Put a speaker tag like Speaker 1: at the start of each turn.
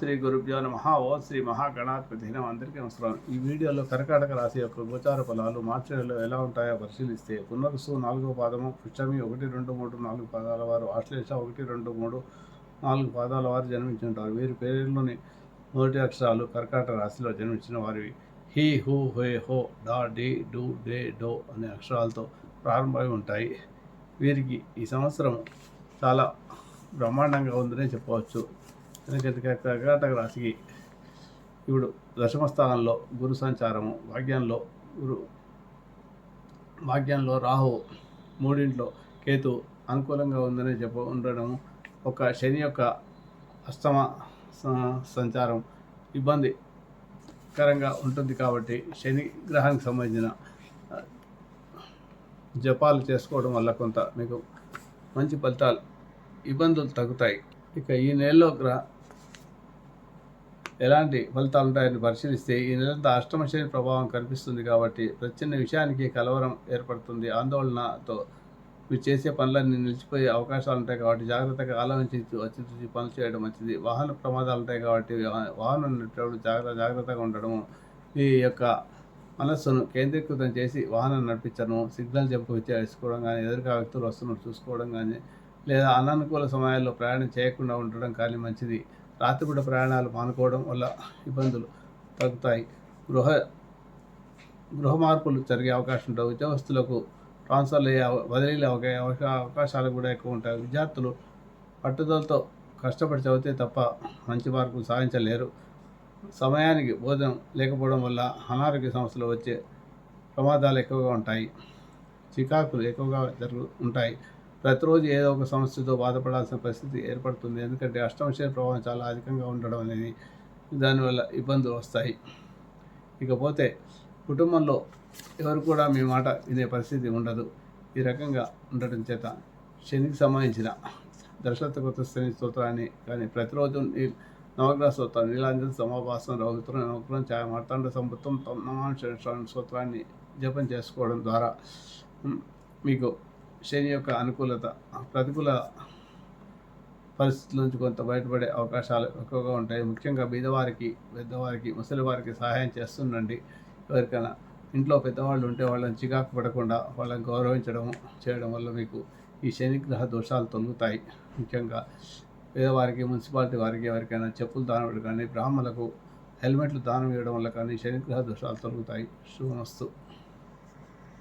Speaker 1: శ్రీ గురుభ్యో నమ. ఓ శ్రీ మహాగణాధిపతి నమ. అందరికీ నమస్కారం. ఈ వీడియోలో కర్కాటక రాశి యొక్క గోచార ఫలాలు మార్చి నెలలో ఎలా ఉంటాయో పరిశీలిస్తే పునరుసు నాలుగో పాదము పుష్టమి ఒకటి రెండు మూడు నాలుగు పాదాల వారు ఆశ్లేష ఒకటి రెండు మూడు నాలుగు పాదాల వారు జన్మించి ఉంటారు వీరి పేరులోని మొదటి అక్షరాలు కర్కాటక రాశిలో జన్మించిన వారివి. హీ హూ హే హో డా డి డు డే డో అనే అక్షరాలతో ప్రారంభమై ఉంటాయి. వీరికి ఈ సంవత్సరం చాలా బ్రహ్మాండంగా ఉందనే చెప్పవచ్చు. ఎందుకంటే కర్కాటక రాశికి ఇప్పుడు దశమ స్థానంలో గురు సంచారము భాగ్యంలో గురు భాగ్యంలో రాహు మూడింట్లో కేతు అనుకూలంగా ఉందని చెప్ప ఉండడం ఒక శని యొక్క అస్తమ సంచారం ఇబ్బందికరంగా ఉంటుంది కాబట్టి శని గ్రహానికి సంబంధించిన జపాలు చేసుకోవడం వల్ల కొంత మీకు మంచి ఫలితాలు ఇబ్బందులు తగ్గుతాయి. ఇక ఈ నెలలో గ్రహ ఎలాంటి ఫలితాలు ఉంటాయని పరిశీలిస్తే ఈ నెలంతా అష్టమ శని ప్రభావం కనిపిస్తుంది కాబట్టి ప్రతి విషయానికి కలవరం ఏర్పడుతుంది. ఆందోళనతో మీరు చేసే పనులన్నీ నిలిచిపోయే అవకాశాలు ఉంటాయి కాబట్టి జాగ్రత్తగా ఆలోచించి వచ్చి చూసి పనులు చేయడం మంచిది. వాహన ప్రమాదాలు ఉంటాయి కాబట్టి వాహనం నడిపేటప్పుడు జాగ్రత్త జాగ్రత్తగా ఉండడము మీ యొక్క మనస్సును కేంద్రీకృతం చేసి వాహనం నడిపించడం సిగ్నల్ జంపు వేసుకోవడం కానీ ఎదురుగా వ్యక్తులు వస్తున్నట్టు చూసుకోవడం కానీ లేదా అననుకూల సమయాల్లో ప్రయాణం చేయకుండా ఉండడం కానీ మంచిది. రాత్రిపూట ప్రయాణాలు మానుకోవడం వల్ల ఇబ్బందులు తగ్గుతాయి. గృహ గృహ మార్పులు జరిగే అవకాశం ఉంటాయి ఉద్యోగస్తులకు ట్రాన్స్ఫర్లు అయ్యే అవ- బదిలీలు అవకా అవకాశాలు కూడా ఎక్కువ ఉంటాయి. విద్యార్థులు పట్టుదలతో కష్టపడి చదివితే తప్ప మంచి మార్కులు సాధించలేరు. సమయానికి భోజనం లేకపోవడం వల్ల అనారోగ్య సమస్యలు వచ్చే ప్రమాదాలు ఎక్కువగా ఉంటాయి. చికాకులు ఎక్కువగా జరుగు ఉంటాయి. ప్రతిరోజు ఏదో ఒక సమస్యతో బాధపడాల్సిన పరిస్థితి ఏర్పడుతుంది. ఎందుకంటే అష్టమశయ ప్రభావం చాలా అధికంగా ఉండడం అనేది దానివల్ల ఇబ్బందులు వస్తాయి. ఇకపోతే కుటుంబంలో ఎవరు కూడా మీ మాట వినే పరిస్థితి ఉండదు. ఈ రకంగా ఉండటం చేత శనికి సంబంధించిన దశరథ కొత్త శని స్తోత్రాన్ని కానీ ప్రతిరోజు నవగ్రహ స్తోత్రాన్ని నీలాంజన సమాభాసం రౌత్రం నవగ్రహం ఛాయ మార్తాండ తమ నమాన స్తోత్రాన్ని జపం చేసుకోవడం ద్వారా మీకు శని యొక్క అనుకూలత ప్రతికూల పరిస్థితుల నుంచి కొంత బయటపడే అవకాశాలు ఎక్కువగా ఉంటాయి. ముఖ్యంగా బీదవారికి పెద్దవారికి ముసలివారికి సహాయం చేస్తుండండి. ఎవరికైనా ఇంట్లో పెద్దవాళ్ళు ఉంటే వాళ్ళని చికాకు పడకుండా వాళ్ళని గౌరవించడం చేయడం వల్ల మీకు ఈ శనిగ్రహ దోషాలు తొలుగుతాయి. ముఖ్యంగా పేదవారికి మున్సిపాలిటీ వారికి ఎవరికైనా చెప్పులు దానం ఇవ్వడం కానీ బ్రాహ్మణులకు హెల్మెట్లు దానం ఇవ్వడం వల్ల కానీ శనిగ్రహ దోషాలు తొలుగుతాయి. శుభమస్తు.